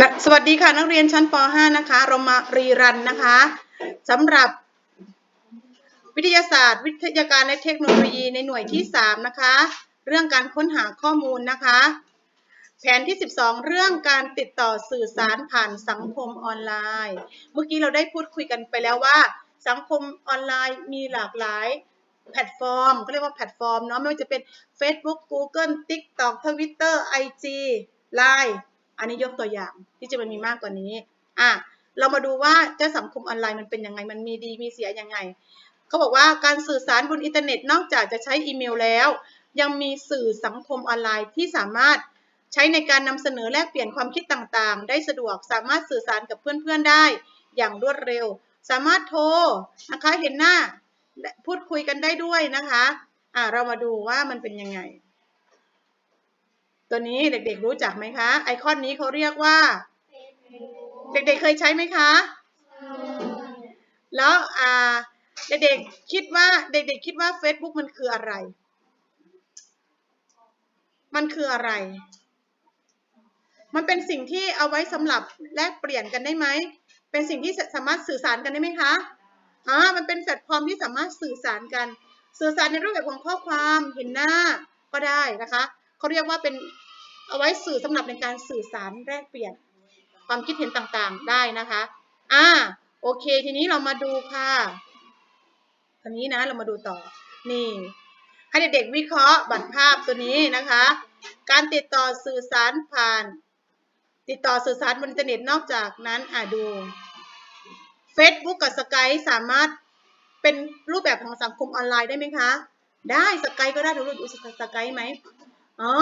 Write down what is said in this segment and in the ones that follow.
นะสวัสดีค่ะนักเรียนชั้นป .5 นะคะ เรามารีรันนะคะสำหรับวิทยาศาสตร์ วิทยาการและเทคโนโลยีในหน่วยที่ 3 นะคะ เรื่องการค้นหาข้อมูลนะคะ แผนที่ 12 เรื่องการติดต่อสื่อสารผ่านสังคมออนไลน์ เมื่อกี้เราได้พูดคุยกันไปแล้วว่า สังคมออนไลน์มีหลากหลายแพลตฟอร์มก็เรียกว่าแพลตฟอร์มเนาะไม่ว่าจะเป็น Facebook Google TikTok Twitter IG Line อันนี้ยกตัวอย่างที่จะมันมีมากกว่านี้อะเรามาดูว่าเจ้าสังคมออนไลน์มันเป็นยังไง มันมีดีมีเสียยังไง เขาบอกว่าการสื่อสารบนอินเทอร์เน็ตนอกจากจะใช้อีเมลแล้ว ยังมีสื่อสังคมออนไลน์ที่สามารถใช้ในการนำเสนอแลกเปลี่ยนความคิดต่างๆ ได้สะดวก สามารถสื่อสารกับเพื่อนๆได้อย่างรวดเร็ว สามารถโทรนะคะเห็นหน้าพูดคุยกันได้ด้วยนะคะ อะเรามาดูว่ามันเป็นยังไง ตัวนี้เด็กๆรู้จักไหมคะ ไอคอนนี้เขาเรียกว่า เด็กๆเคยใช้ไหมคะ แล้วอ่าเด็กๆคิดว่าเด็กๆคิดว่า Facebook มันคืออะไร มันคืออะไร มันเป็นสิ่งที่เอาไว้สำหรับแลกเปลี่ยนกันได้ไหม เป็นสิ่งที่สามารถสื่อสารกันได้ไหมคะอ่ามันเป็นแพลตฟอร์มที่สามารถสื่อสารกัน สื่อสารในรูปแบบของข้อความเห็นหน้าก็ได้นะคะ เขาเรียกว่าเป็นเอาไว้สื่อสำหรับในการสื่อสารแลกเปลี่ยนความคิดเห็นต่างๆได้นะคะ อ่า โอเค ทีนี้เรามาดูค่ะทีนี้นะ เรามาดูต่อ นี่ ให้เด็กๆวิเคราะห์บัตรภาพตัวนี้นะคะ การติดต่อสื่อสารผ่าน ติดต่อสื่อสารบนอินเทอร์เน็ตนอกจากนั้น อ่าดู Facebook กับสกายสามารถเป็นรูปแบบของสังคมออนไลน์ได้ไหมคะ ได้สกายก็ได้ทุกรูปสกายไหม อ๋อ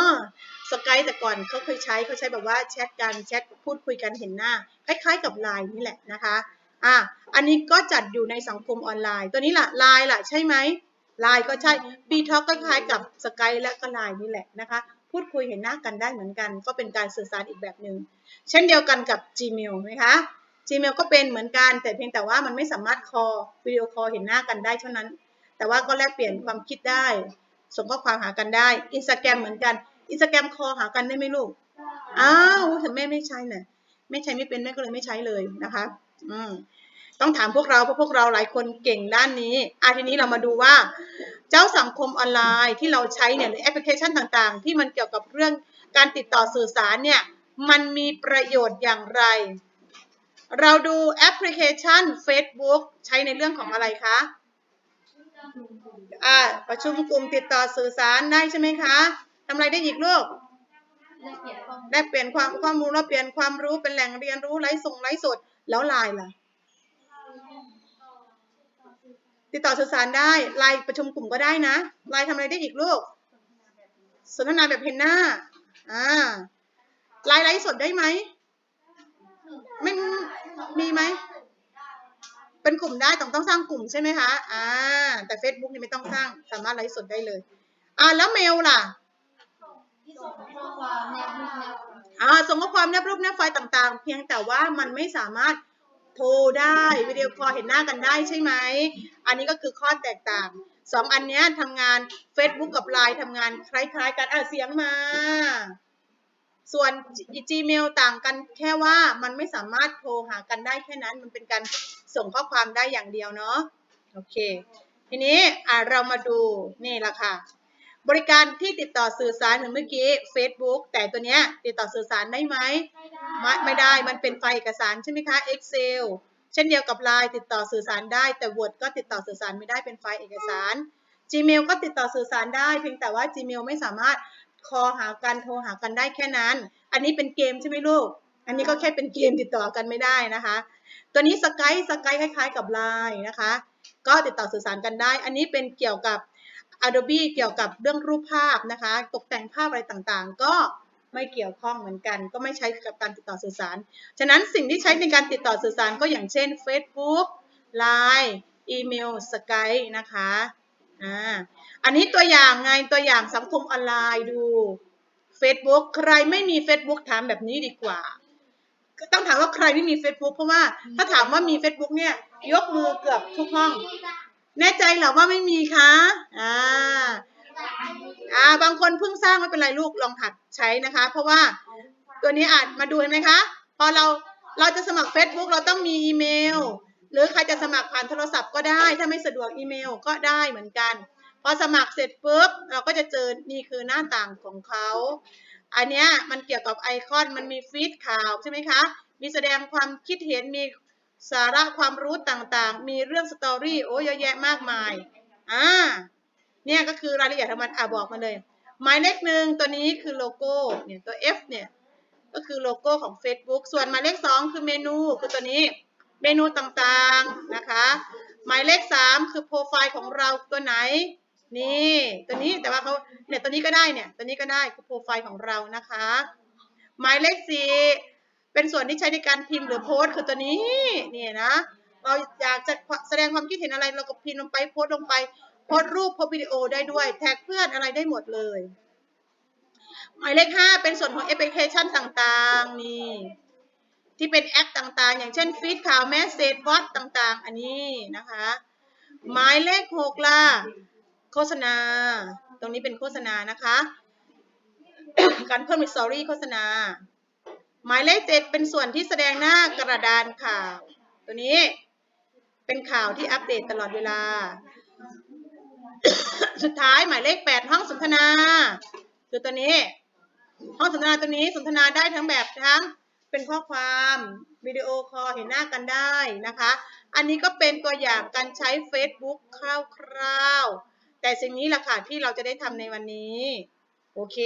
สกายแต่ก่อนเขาเคยใช้เขาใช้แบบว่าแชทกันแชทพูดคุยกันเห็นหน้า คล้ายๆกับไลน์นี่แหละนะคะอะอันนี้ก็จัดอยู่ในสังคมออนไลน์ ตัวนี้ล่ะไลน์ล่ะใช่ไหมไลน์ก็ใช่บีท็อกก็คล้ายกับสกายและก็ไลน์นี่แหละนะคะพูดคุยเห็นหน้ากันได้เหมือนกัน ก็เป็นการสื่อสารอีกแบบหนึ่งเช่นเดียวกันกับ Gmail ไหมคะ Gmail ก็เป็นเหมือนกัน แต่เพียงแต่ว่ามันไม่สามารถคอวิดีโอคอลเห็นหน้ากันได้เท่านั้น แต่ว่าก็แลกเปลี่ยนความคิดได้ ส่งข้อความหากันได้อินสตาแกรมเหมือนกันอินสตาแกรมคอหากันได้ไหมลูกอ้าวแต่แม่ไม่ใช่เนี่ยแม่ใช้ไม่เป็นแม่ก็เลยไม่ใช้เลยนะคะ อืมต้องถามพวกเราเพราะพวกเราหลายคนเก่งด้านนี้อาทีนี้เรามาดูว่า เจ้าสังคมออนไลน์ที่เราใช้เนี่ยหรือแอปพลิเคชันต่างๆ ที่มันเกี่ยวกับเรื่องการติดต่อสื่อสารเนี่ยมันมีประโยชน์อย่างไร เราดูแอปพลิเคชัน Facebook ใช้ในเรื่องของอะไรคะ อ่าประชุมกลุ่มติดต่อสื่อสารได้ใช่ไหมคะทำอะไรได้อีกลูกได้เปลี่ยนความข้อมูลเราเปลี่ยนความรู้เป็นแหล่งเรียนรู้ไร้ส่งไร้สดแล้วไลน์ล่ะ ติดต่อสื่อสารได้ไลน์ประชุมกลุ่มก็ได้นะไลน์ทำอะไรได้อีกลูกสนทนาแบบเห็นหน้าอ่าไลน์ไลฟ์สดได้ไหมไม่มีไหม เป็นกลุ่มได้ต้องต้องสร้างกลุ่มใช่ไหมคะ อ่า แต่ Facebook นี่ไม่ต้องสร้าง สามารถไลฟ์สดได้เลย อ่าแล้วเมลล่ะอ่าส่งข้อความแนบรูปแนบไฟล์ต่างๆ เพียงแต่ว่ามันไม่สามารถโทรได้วิดีโอคอลเห็นหน้ากันได้ใช่ไหม อันนี้ก็คือข้อแตกต่างสองอันเนี้ยทำงาน Facebook กับ Line ทำงานคล้ายๆ กันอะเสียงมา ส่วน Gmail ต่างกันแค่ว่ามันไม่สามารถโทรหากันได้แค่นั้น มันเป็นการ ส่งข้อความได้อย่างเดียวเนาะโอเค ทีนี้อะเรามาดูนี่ละค่ะ บริการที่ติดต่อสื่อสารเหมือนเมื่อกี้ Facebook แต่ตัวเนี้ยติดต่อสื่อสารได้ไหมไม่ไม่ได้มันเป็นไฟล์เอกสารใช่ไหมคะ Excel เช่นเดียวกับ Line ติดต่อสื่อสารได้ แต่ Word ก็ติดต่อสื่อสารไม่ได้เป็นไฟล์เอกสาร Gmail ก็ติดต่อสื่อสารได้เพียงแต่ว่า Gmail ไม่สามารถคอหากันโทรหากันได้แค่นั้น อันนี้เป็นเกมใช่ไหมลูก อันนี้ก็แค่เป็นเกมติดต่อกันไม่ได้นะคะ ตัวนี้ Skype Skype คล้ายๆกับ Line นะคะ ก็ติดต่อสื่อสารกันได้ อันนี้เป็นเกี่ยวกับ Adobe เกี่ยวกับเรื่องรูปภาพนะคะ ตกแต่งภาพอะไรต่างๆ ก็ไม่เกี่ยวข้องเหมือนกัน ก็ไม่ใช้กับการติดต่อสื่อสาร ฉะนั้นสิ่งที่ใช้ในการติดต่อสื่อสารก็อย่างเช่น Facebook Line อีเมล Skype นะคะอ่าอันนี้ตัวอย่างไงตัวอย่างสังคมออนไลน์ดู Facebook ใครไม่มี Facebook ถามแบบนี้ดีกว่า ต้องถามว่าใครไม่มี Facebook เพราะว่าถ้าถามว่ามี Facebook เนี่ย ยกมือเกือบทุกห้อง แน่ใจเหรอว่าไม่มีคะอ่าอ่า บางคนเพิ่งสร้างไม่เป็นไรลูกลองหัดใช้นะคะ เพราะว่าตัวนี้อาจมาดูเห็นไหมคะพอเราเราจะสมัคร Facebook เราต้องมีอีเมล หรือใครจะสมัครผ่านโทรศัพท์ก็ได้ ถ้าไม่สะดวกอีเมลก็ได้เหมือนกัน พอสมัครเสร็จปุ๊บเราก็จะเจอนี่คือหน้าต่างของเขา อันเนี้ยมันเกี่ยวกับไอคอนมันมีฟีดข่าวใช่ไหมคะ มีแสดงความคิดเห็นมีสาระความรู้ต่างๆ มีเรื่องสตอรี่โอ้เยอะแยะมากมายอ่าเนี่ยก็คือรายละเอียดของมันอะบอกมาเลย หมายเลขหนึ่งตัวนี้คือโลโก้เนี่ยตัว F เนี่ยก็คือโลโก้ของ Facebook ส่วนหมายเลขสองคือเมนูคือตัวนี้เมนูต่างๆนะคะ หมายเลขสามคือโปรไฟล์ของเราตัวไหนนี่ตัวนี้แต่ว่าเขา เนี่ยตัวนี้ก็ได้เนี่ยตัวนี้ก็ได้คือโปรไฟล์ของเรานะคะ หมายเลขสี่เป็นส่วนที่ใช้ในการพิมพ์หรือโพสต์คือตัวนี้เนี่ยนะ เราอยากจะแสดงความคิดเห็นอะไรเราก็พิมพ์ลงไปโพสต์ลงไปโพสต์รูปโพสต์วิดีโอได้ด้วย แท็กเพื่อนอะไรได้หมดเลย หมายเลขห้าเป็นส่วนของแอปพลิเคชันต่างๆนี่ที่เป็นแอปต่างๆ อย่างเช่นฟีดข่าวแมสเซจวอตต่างๆ อันนี้นะคะ หมายเลขหกล่ะ โฆษณา ตรงนี้เป็นโฆษณานะคะ การเพิ่มสตอรี่โฆษณา หมายเลขเจ็ดเป็นส่วนที่แสดงหน้ากระดานข่าว ตัวนี้เป็นข่าวที่อัปเดตตลอดเวลา สุดท้ายหมายเลขแปดห้องสนทนาคือตัวนี้ ห้องสนทนาตัวนี้สนทนาได้ทั้งแบบทั้งเป็นข้อความวิดีโอคอลเห็นหน้ากันได้นะคะ อันนี้ก็เป็นตัวอย่างการใช้ Facebook คร่าวๆ แต่สิ่งนี้แหละค่ะที่เราจะได้ทำในวันนี้ โอเค